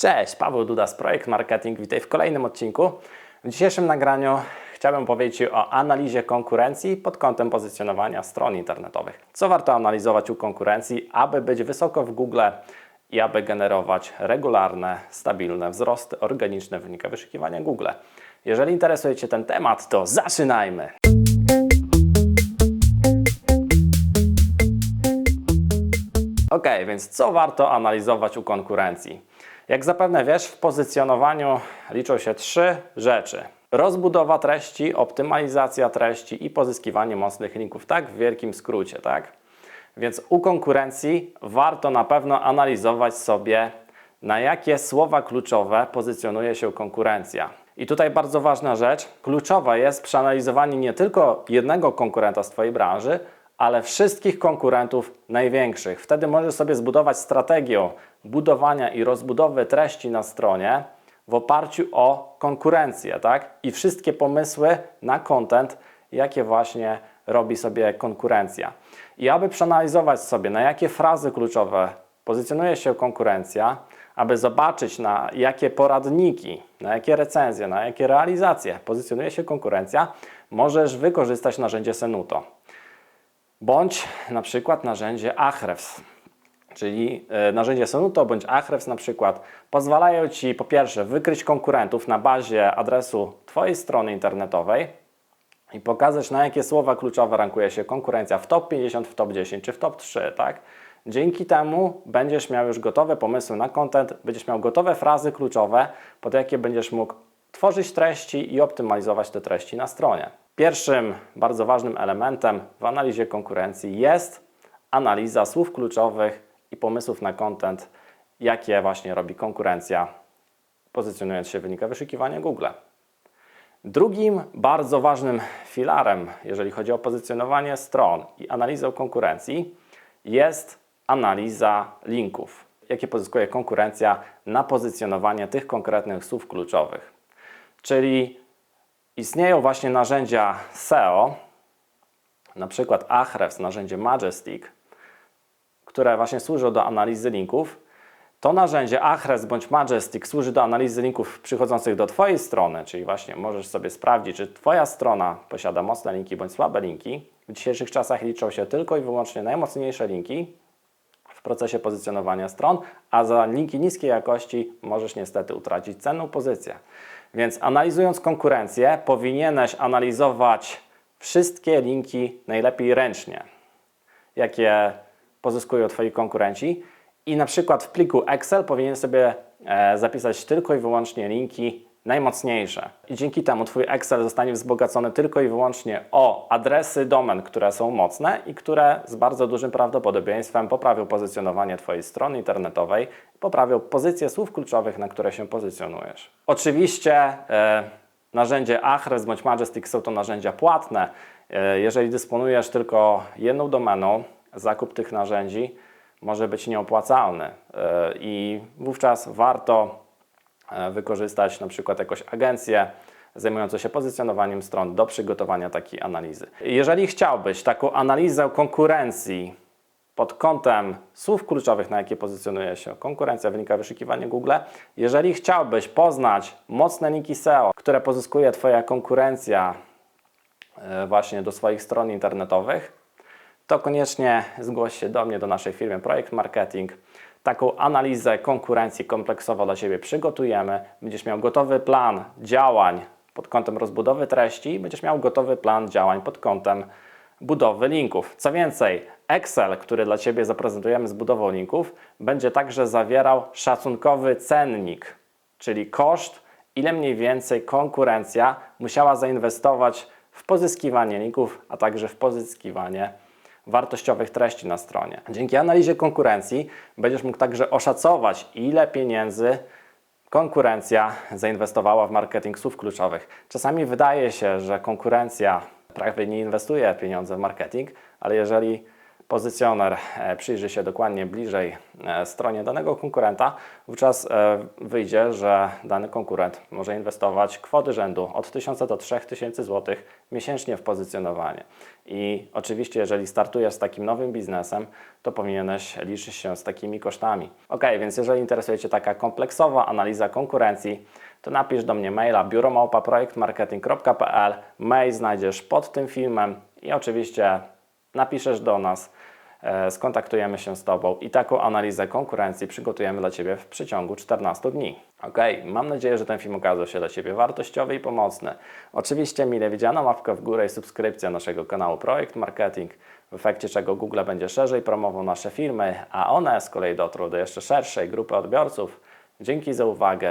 Cześć, Paweł Duda z Projekt Marketing. Witaj w kolejnym odcinku. W dzisiejszym nagraniu chciałbym powiedzieć o analizie konkurencji pod kątem pozycjonowania stron internetowych. Co warto analizować u konkurencji, aby być wysoko w Google i aby generować regularne, stabilne wzrosty organiczne w wynikach wyszukiwania Google. Jeżeli interesuje Cię ten temat, to zaczynajmy! Ok, więc co warto analizować u konkurencji? Jak zapewne wiesz, w pozycjonowaniu liczą się trzy rzeczy: rozbudowa treści, optymalizacja treści i pozyskiwanie mocnych linków. Tak w wielkim skrócie, tak? Więc u konkurencji warto na pewno analizować sobie, na jakie słowa kluczowe pozycjonuje się konkurencja. I tutaj bardzo ważna rzecz, kluczowa jest przeanalizowanie nie tylko jednego konkurenta z Twojej branży, ale wszystkich konkurentów największych. Wtedy możesz sobie zbudować strategię budowania i rozbudowy treści na stronie w oparciu o konkurencję, tak? I wszystkie pomysły na content, jakie właśnie robi sobie konkurencja. I aby przeanalizować sobie, na jakie frazy kluczowe pozycjonuje się konkurencja, aby zobaczyć na jakie poradniki, na jakie recenzje, na jakie realizacje pozycjonuje się konkurencja, możesz wykorzystać narzędzie Senuto bądź na przykład narzędzie Ahrefs. Czyli e, narzędzie Senuto bądź Ahrefs na przykład pozwalają Ci po pierwsze wykryć konkurentów na bazie adresu Twojej strony internetowej i pokazać na jakie słowa kluczowe rankuje się konkurencja w top 50, w top 10 czy w top 3, tak? Dzięki temu będziesz miał już gotowe pomysły na content, będziesz miał gotowe frazy kluczowe, pod jakie będziesz mógł tworzyć treści i optymalizować te treści na stronie. Pierwszym bardzo ważnym elementem w analizie konkurencji jest analiza słów kluczowych i pomysłów na content, jakie właśnie robi konkurencja, pozycjonując się w wynikach wyszukiwania Google. Drugim bardzo ważnym filarem, jeżeli chodzi o pozycjonowanie stron i analizę konkurencji, jest analiza linków, jakie pozyskuje konkurencja na pozycjonowanie tych konkretnych słów kluczowych. Czyli istnieją właśnie narzędzia SEO, na przykład Ahrefs, narzędzie Majestic, które właśnie służą do analizy linków. To narzędzie Ahrefs bądź Majestic służy do analizy linków przychodzących do Twojej strony, czyli właśnie możesz sobie sprawdzić, czy Twoja strona posiada mocne linki bądź słabe linki. W dzisiejszych czasach liczą się tylko i wyłącznie najmocniejsze linki w procesie pozycjonowania stron, a za linki niskiej jakości możesz niestety utracić cenną pozycję. Więc analizując konkurencję, powinieneś analizować wszystkie linki najlepiej ręcznie, jakie pozyskują Twoi konkurenci. I na przykład w pliku Excel powinien sobie e, zapisać tylko i wyłącznie linki najmocniejsze. I dzięki temu Twój Excel zostanie wzbogacony tylko i wyłącznie o adresy domen, które są mocne i które z bardzo dużym prawdopodobieństwem poprawią pozycjonowanie Twojej strony internetowej, poprawią pozycję słów kluczowych, na które się pozycjonujesz. Oczywiście e, narzędzie Ahrefs bądź Majestic są to narzędzia płatne. E, jeżeli dysponujesz tylko jedną domeną, zakup tych narzędzi może być nieopłacalny e, i wówczas warto wykorzystać na przykład jakąś agencję zajmującą się pozycjonowaniem stron do przygotowania takiej analizy. Jeżeli chciałbyś taką analizę konkurencji pod kątem słów kluczowych, na jakie pozycjonuje się konkurencja, wynika wyszukiwania Google. Jeżeli chciałbyś poznać mocne linki SEO, które pozyskuje Twoja konkurencja e, właśnie do swoich stron internetowych, to koniecznie zgłoś się do mnie, do naszej firmy Projekt Marketing. Taką analizę konkurencji kompleksowo dla Ciebie przygotujemy. Będziesz miał gotowy plan działań pod kątem rozbudowy treści będziesz miał gotowy plan działań pod kątem budowy linków. Co więcej, Excel, który dla Ciebie zaprezentujemy z budową linków, będzie także zawierał szacunkowy cennik, czyli koszt, ile mniej więcej konkurencja musiała zainwestować w pozyskiwanie linków, a także w pozyskiwanie wartościowych treści na stronie. Dzięki analizie konkurencji będziesz mógł także oszacować, ile pieniędzy konkurencja zainwestowała w marketing słów kluczowych. Czasami wydaje się, że konkurencja prawie nie inwestuje pieniądze w marketing, ale jeżeli pozycjoner e, przyjrzy się dokładnie bliżej e, stronie danego konkurenta, wówczas e, wyjdzie, że dany konkurent może inwestować kwoty rzędu od 1000 do 3000 zł miesięcznie w pozycjonowanie. I oczywiście, jeżeli startujesz z takim nowym biznesem, to powinieneś liczyć się z takimi kosztami. Ok, więc jeżeli interesuje Cię taka kompleksowa analiza konkurencji, to napisz do mnie maila biuromałpa.projektmarketing.pl Mail znajdziesz pod tym filmem i oczywiście napiszesz do nas, e, skontaktujemy się z Tobą i taką analizę konkurencji przygotujemy dla Ciebie w przeciągu 14 dni. Ok, mam nadzieję, że ten film okazał się dla Ciebie wartościowy i pomocny. Oczywiście mile widziana łapka w górę i subskrypcja naszego kanału Projekt Marketing, w efekcie czego Google będzie szerzej promował nasze filmy, a one z kolei dotrą do jeszcze szerszej grupy odbiorców. Dzięki za uwagę,